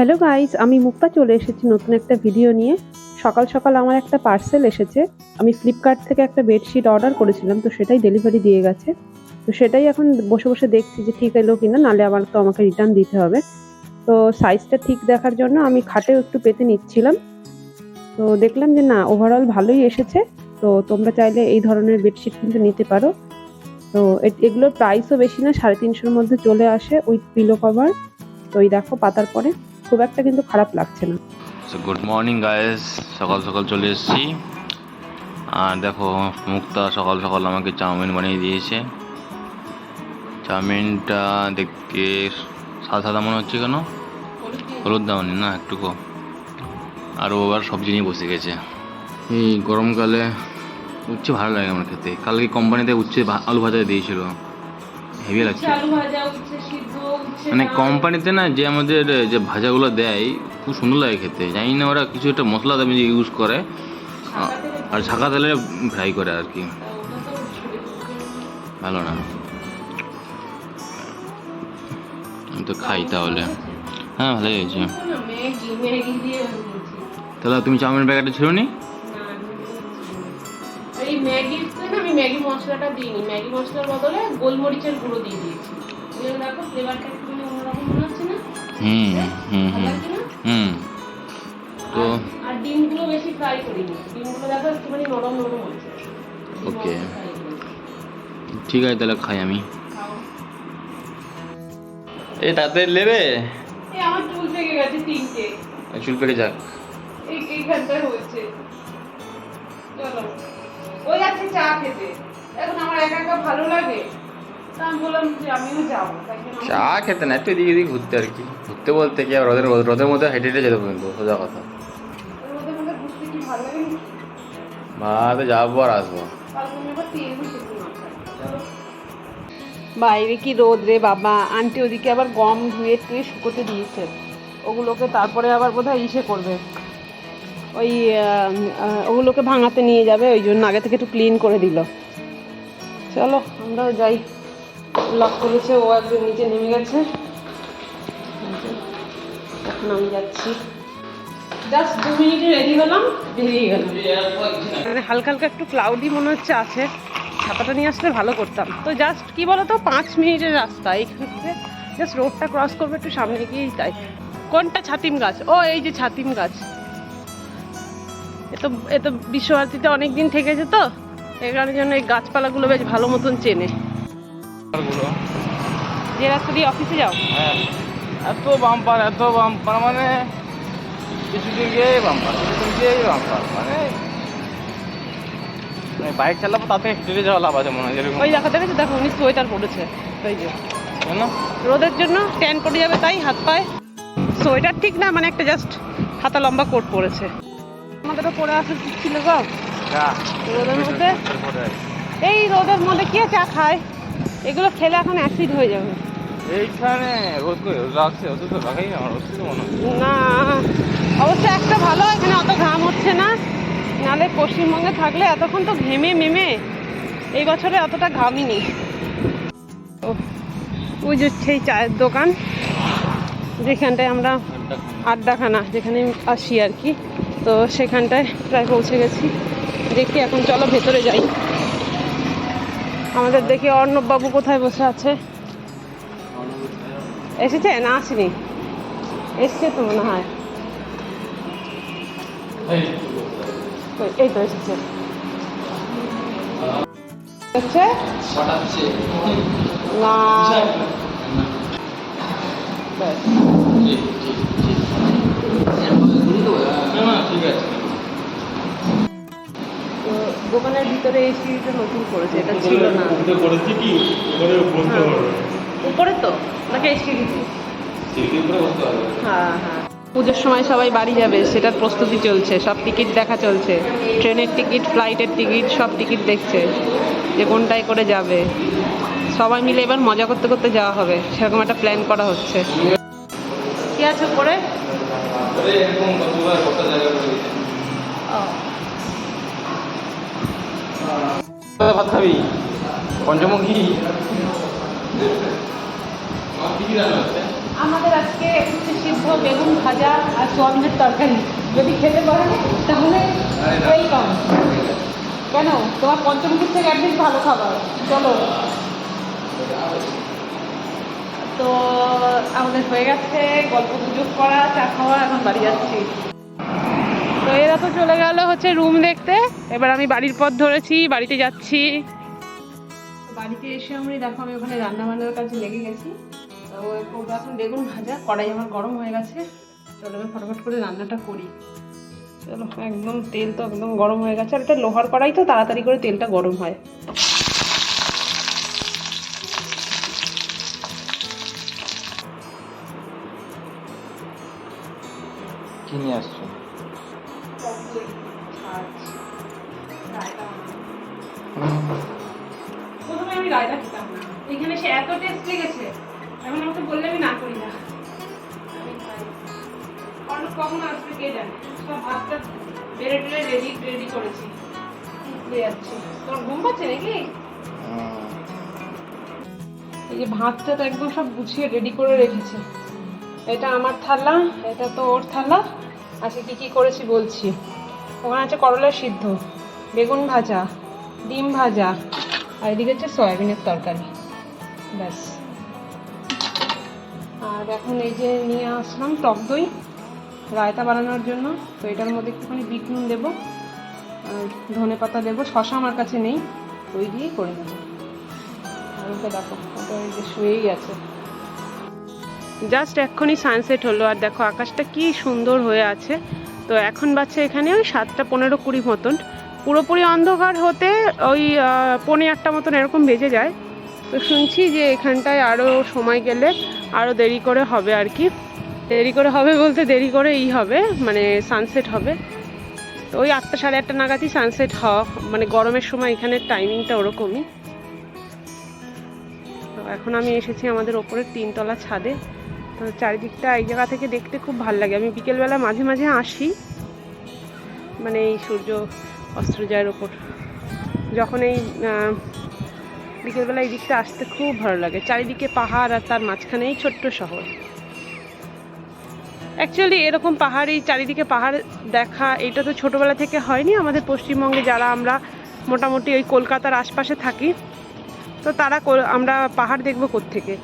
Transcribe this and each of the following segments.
Hello guys আমি মুক্তা চলে এসেছি নতুন একটা ভিডিও নিয়ে। সকাল সকাল আমার একটা পার্সেল এসেছে। আমি ফ্লিপকার্ট থেকে একটা বেডশিট অর্ডার করেছিলাম, তো সেটাই ডেলিভারি দিয়ে গেছে। তো সেটাই এখন বসে বসে দেখছি যে ঠিক এলো কিনা, নালে আবার তো আমাকে রিটার্ন দিতে হবে। তো সাইজটা ঠিক দেখার জন্য আমি খাটেও একটু পেতে নিচ্ছিলাম। তো দেখলাম যে না ওভারঅল ভালোই এসেছে। তো তোমরা চাইলে এই ধরনের বেডশিট কিন্তু নিতে পারো। তো এগুলোর প্রাইসও বেশি না, সাড়ে তিনশোর মধ্যে চলে আসে উইথ পিলো কভার তো এই দেখো পাতার পরে। খুব একটা কিন্তু খারাপ লাগছে না। গুড মর্নিং গাইস সকাল সকাল চলে এসেছি। আর দেখো, মুক্তা সকাল সকাল আমাকে চাউমিন বানিয়ে দিয়েছে। চাউমিনটা দেখতে সাদা সাদা মনে হচ্ছে কেন? হলুদ দাওনি না একটুকু আর ও আবার সবজি নিয়ে বসে গেছে। এই গরমকালে উচ্ছে ভালো লাগে আমার খেতে। কালকে কোম্পানিতে উচ্ছে আলু ভাজা দিয়েছিল। হেভি লাগছে মানে কোম্পানিতে না যে আমাদের যে ভাজাগুলো দেয় খুব সুন্দর লাগে খেতে জানি না ওরা কিছু একটা মশলা দামি ইউজ করে আর ছাকা তেলে ফ্রাই করে আর কি। ভালো না তো খাই তাহলে হ্যাঁ ভালোই হয়েছে। তাহলে তুমি চাউমিন প্যাকেটে ছিল নি। এই ম্যাগিতে না আমি ম্যাগি মশলাটা দিইনি। ম্যাগি মশলার বদলে গোলমরিচের গুঁড়ো দিয়ে দিয়েছি। দেখো ফ্লেভারটা একটু অন্যরকম মনে হচ্ছে না? হুম হুম হুম হুম। তো আর- ডিমগুলো বেশি ফ্রাই করিনি। ডিমগুলো দেখো একটুখানি নরম নরম আছে Okay. ঠিক আছে তাহলে খাই আমি। এই তাতে নেবে এই আমার চুল পেকে গেছে তিনটে। চুল পেকে যাক। এই এইখানটায় হয়েছে। চলো। চা খেতে। এখন আমার একা একা ভালো লাগে। তা আমি বললাম যে আমিও যাব। তাই জন্য চা খেতে না একটু এদিকে এদিকে ঘুরতে আর কি। ঘুরতে বলতে কি আর রোদের রোদের মধ্যে হেঁটে হেঁটে যেতে পর্যন্ত সোজা কথা। ওর মধ্যে মধ্যে ঘুরতে কি ভালো লাগে না? ভাবে যাব আর আসব। বাইরে কি রোদ রে বাবা। আন্টি ওদিকে আবার গম ধুয়ে টুয়ে শুকোতে দিয়েছে। ওগুলোকে তারপরে আবার বোধহয় ইসে করবে। ওই ওগুলোকে ভাঙাতে নিয়ে যাবে, ওই জন্য আগে থেকে একটু ক্লিন করে দিল। চলো, আমরাও যাই। লক করেছে, ও একদম নিচে নেমে গেছে। এখন আমি যাচ্ছি। জাস্ট দু মিনিটে রেডি হলাম, বেরিয়ে গেলাম। মানে হালকা হালকা একটু ক্লাউডি মনে হচ্ছে আছে। ছাতাটা নিয়ে আসলে ভালো করতাম। তো জাস্ট কি বলতো, পাঁচ মিনিটের রাস্তা। এইখান থেকে জাস্ট রোডটা ক্রস করবে, একটু সামনে গিয়েই তাই। কোনটা ছাতিম গাছ? ও, এই যে ছাতিম গাছ। এ তো এ তো বিশ্বভারতীতে অনেক দিন থেকেছে তো কারণের জন্য এই গাছপালাগুলো বেশ ভালো মতন চেনে। যে রাস্তা দিয়ে অফিসে যাও। হ্যাঁ। এত বাম্পার এত বাম্পার মানে কিছু দিন বাম্পার কিছু দিন বাম্পার মানে বাইক চালাবো তাতে হেঁটে যাওয়া লাভ আছে মনে হয় ওই দেখা দেখেছ দেখো উনি সোয়েটার পরেছে ওই যে। কেন? রোদের জন্য ট্যান পড়ে যাবে তাই হাত পায়ে। সোয়েটার ঠিক না মানে একটা জাস্ট হাতা লম্বা কোট পরেছে। আমাদেরও পরে আসা ছিল গো? রোদের মধ্যে? এই রোদের মধ্যে কে চা খায়? এগুলো খেলে এখন অ্যাসিড হয়ে যাবে। এইখানে রোদ করে রোদ রাখছে ওষুধ তো রাখাই আমার ওষুধ মনে না অবশ্য একটা ভালো এখানে অত ঘাম হচ্ছে না। নালে পশ্চিমবঙ্গে থাকলে এতক্ষণ তো ঘেমে মেমে এই বছরে অতটা ঘামিনি ও ওই যে সেই চায়ের দোকান যেখানটায় আমরা আড্ডাখানা যেখানে আসি আর কি। তো সেখানটায় প্রায় পৌঁছে গেছি। দেখি এখন চলো ভেতরে যাই। আমাদের দেখি অর্ণববাবু কোথায় বসে আছে? এসেছে না আসেনি? এসছে তো মনে হয়। এই তো এসেছে। না। ব্যাস। ঠিক আছে তো দোকানের ভিতরে নতুন করেছে এটা ছিল না। করেছি কি? উপরে বলতে হ্যাঁ। পারবে উপরে তো নাকি পারবে হ্যাঁ হ্যাঁ। পুজোর সময় সবাই বাড়ি যাবে সেটার প্রস্তুতি চলছে সব টিকিট দেখা চলছে। ট্রেনের টিকিট ফ্লাইটের টিকিট সব টিকিট দেখছে যে কোনটায় করে যাবে। সবাই মিলে এবার মজা করতে করতে যাওয়া হবে সেরকম একটা প্ল্যান করা হচ্ছে। কি আছে পরে এরকম কতবার বসার জায়গা করে ভাত খাবি? পঞ্চমুখী? হচ্ছে? আমাদের আজকে উচ্ছে সিদ্ধ বেগুন ভাজা আর সোয়াবিনের তরকারি। যদি খেতে পারো তাহলে ওয়েলকাম কেন? তোমার পঞ্চমুখীর থেকে একদিন ভালো খাবার। চলো। তো আমাদের হয়ে গেছে, গল্প গুজব করা, চা খাওয়া, এখন বাড়ি যাচ্ছি। তো এরা তো চলে গেল হচ্ছে রুম দেখতে। এবার আমি বাড়ির পথ ধরেছি, বাড়িতে যাচ্ছি। বাড়িতে এসে আমি, দেখো আমি ওখানে রান্না বান্নার কাজে লেগে গেছি। তো করব এখন বেগুন ভাজা, কড়াই আমার গরম হয়ে গেছে। চলো আমি ফটাফট করে রান্নাটা করি। চলো, একদম তেল তো একদম গরম হয়ে গেছে। আর এটা লোহার কড়াই তো, তাড়াতাড়ি করে তেলটা গরম হয়। কি নিয়ে আসছো? প্রথমে আমি রায়তা খেতাম না। এখানে সে এত টেস্ট লেগেছে এখন আমাকে বললে আমি না করি না। অন্য কখন আসবে কে জানে? সব ভাতটা বেড়ে টেড়ে রেডি রেডি করেছি। যাচ্ছি। তোমার ঘুম পাচ্ছে নাকি? এই যে ভাতটা তো একদম সব গুছিয়ে রেডি করে রেখেছে। এটা আমার থালা, এটা তো ওর থালা। আজকে কি কি করেছি বলছি। ওখানে আছে করলা সিদ্ধ, বেগুন ভাজা, ডিম ভাজা, আর এদিকে হচ্ছে সয়াবিনের তরকারি। ব্যাস। আর এখন এই যে নিয়ে আসলাম টক দই, রায়তা বানানোর জন্য। তো এটার মধ্যে একটুখানি বিট নুন দেবো, আর ধনে পাতা দেবো শশা আমার কাছে নেই দই দিয়েই করে নেব। আর ওটা দেখো, ওটা এই যে শুয়েই আছে। জাস্ট এক্ষুনি সানসেট হলো, আর দেখো আকাশটা কি সুন্দর হয়ে আছে। তো এখন বাচ্চা এখানে ওই সাতটা পনেরো কুড়ি মতন। পুরোপুরি অন্ধকার হতে ওই পৌনে আটটা মতন এরকম বেজে যায়। তো শুনছি যে এখানটায় আরও সময় গেলে আরও দেরি করে হবে আর কি। দেরি করে হবে বলতে দেরি করে ই হবে মানে সানসেট হবে। তো ওই আটটা সাড়ে আটটা নাগাদই সানসেট হওয়া মানে গরমের সময় এখানের টাইমিংটা ওরকমই। তো এখন আমি এসেছি আমাদের ওপরের তিনতলা ছাদে। তো চারিদিকটা এই জায়গা থেকে দেখতে খুব ভালো লাগে। আমি বিকেলবেলা মাঝে মাঝে আসি। মানে এই সূর্য অস্ত্র যাওয়ার ওপর যখন এই বিকেলবেলা এই দিকটা আসতে খুব ভালো লাগে। চারিদিকে পাহাড় আর তার মাঝখানে এই ছোট্ট শহর। অ্যাকচুয়ালি এরকম পাহাড় চারিদিকে পাহাড় দেখা, এটা তো ছোটোবেলা থেকে হয়নি। আমাদের পশ্চিমবঙ্গে যারা আমরা মোটামুটি ওই কলকাতার আশপাশে থাকি, তো তারা আমরা পাহাড় দেখব থেকে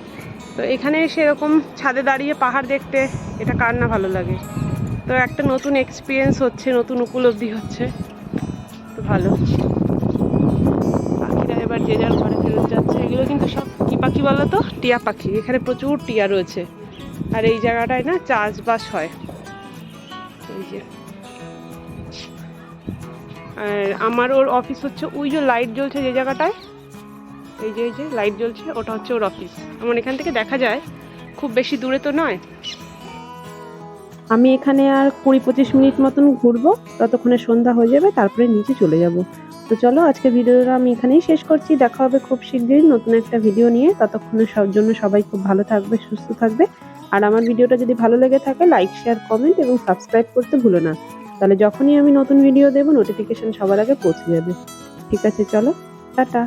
তো এখানে সেরকম ছাদে দাঁড়িয়ে পাহাড় দেখতে, এটা কার না ভালো লাগে? তো একটা নতুন এক্সপিরিয়েন্স হচ্ছে, নতুন উপলব্ধি হচ্ছে। তো ভালো। পাখিরা এবার যে যার ঘরে ফেরত যাচ্ছে, এগুলো কিন্তু সব কী পাখি বলো তো? টিয়া পাখি। এখানে প্রচুর টিয়া রয়েছে। আর এই জায়গাটায় না চাষবাস হয়। এই যে। আর আমার ওর অফিস হচ্ছে, ওই যে লাইট জ্বলছে যে জায়গাটায় এই যে এই যে লাইট জ্বলছে, ওটা হচ্ছে ওর অফিস আমার এখান থেকে দেখা যায়, খুব বেশি দূরে তো নয়। আমি এখানে আর কুড়ি পঁচিশ মিনিট মতন ঘুরবো, ততক্ষণে সন্ধ্যা হয়ে যাবে, তারপরে নিচে চলে যাব। তো চলো আজকে ভিডিওটা আমি এখানেই শেষ করছি। দেখা হবে খুব শীঘ্রই নতুন একটা ভিডিও নিয়ে। ততক্ষণে সব, জন্য সবাই খুব ভালো থাকবে, সুস্থ থাকবে। আর আমার ভিডিওটা যদি ভালো লেগে থাকে লাইক শেয়ার কমেন্ট এবং সাবস্ক্রাইব করতে ভুলো না। তাহলে যখনই আমি নতুন ভিডিও দেবো নোটিফিকেশন সবার আগে পৌঁছে যাবে। ঠিক আছে, চলো, টাটা।